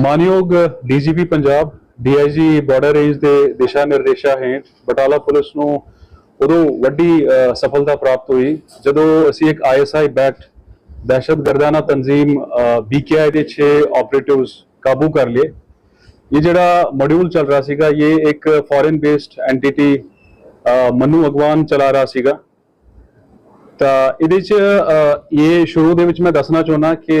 ਮਾਨਯੋਗ DGP Punjab, DIG border range ਦੇ ਦਿਸ਼ਾ ਨਿਰਦੇਸ਼ਾਂ ਹੇਠ ਬਟਾਲਾ ਪੁਲਿਸ ਨੂੰ ਉਦੋਂ ਵੱਡੀ ਸਫਲਤਾ ਪ੍ਰਾਪਤ ਹੋਈ। ਜਦੋਂ ਅਸੀਂ ਇੱਕ ਆਈਐਸਆਈ ਬੈਕਡ ਦਹਿਸ਼ਤਗਰਦਾਨਾ ਤਨਜ਼ੀਮ ਬੀਕੇਆਈ ਦੇ 6 ਆਪਰੇਟਿਵਸ ਕਾਬੂ ਕਰ ਲਏ। ਇਹ ਜਿਹੜਾ ਮੋਡਿਊਲ ਚੱਲ ਰਿਹਾ ਸੀਗਾ, ਇਹ ਇੱਕ foreign based entity Manu Agwan ਚਲਾ ਰਿਹਾ ਸੀਗਾ। ਤਾਂ ਇਹਦੇ ਚ ਇਹ ਸ਼ੁਰੂ ਦੇ ਵਿੱਚ ਮੈਂ ਦੱਸਣਾ ਚਾਹੁੰਦਾ ਕਿ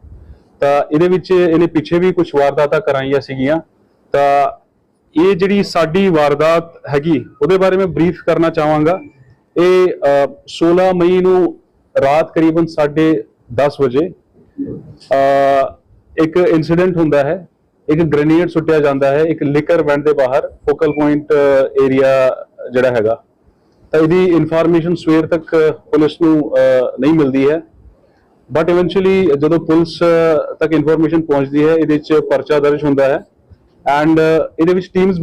ਤਾਂ ਇਹਦੇ ਵਿੱਚ ਇਹਨੇ ਪਿੱਛੇ ਵੀ ਕੁਝ ਵਾਰਦਾਤਾਂ ਕਰਾਈਆਂ ਸੀਗੀਆਂ। ਤਾਂ ਇਹ ਜਿਹੜੀ ਸਾਡੀ ਵਾਰਦਾਤ ਹੈਗੀ ਉਹਦੇ ਬਾਰੇ ਮੈਂ ਬਰੀਫ ਕਰਨਾ ਚਾਹਾਂਗਾ। ਇਹ ਅ, 16 ਮਈ ਨੂੰ ਰਾਤ ਕਰੀਬਨ 10:30 ਵਜੇ ਇੱਕ ਇਨਸੀਡੈਂਟ ਹੁੰਦਾ ਹੈ। ਇੱਕ ਗ੍ਰੇਨੇਡ ਸੁੱਟਿਆ ਜਾਂਦਾ ਹੈ। ਇੱਕ ਲਿਕਰ ਵੈਂਟ ਦੇ ਬਾਹਰ ਫੋਕਲ ਪੁਆਇੰਟ ਏਰੀਆ ਜਿਹੜਾ ਹੈਗਾ। ਤਾਂ ਇਹਦੀ ਇਨਫੋਰਮੇਸ਼ਨ ਸਵੇਰ ਤੱਕ ਪੁਲਿਸ ਨੂੰ ਨਹੀਂ ਮਿਲਦੀ ਹੈ। ਬਟ ਇਵੈਂਚੁਅਲੀ ਜਦੋਂ ਪੁਲਿਸ ਤੱਕ ਇਨਫੋਰਮੇਸ਼ਨ ਪਹੁੰਚਦੀ ਹੈ, ਇਹਦੇ ਵਿੱਚ ਪਰਚਾ ਦਰਜ ਹੁੰਦਾ ਹੈ। ਐਂਡ ਇਹਦੇ ਵਿੱਚ ਟੀਮਸ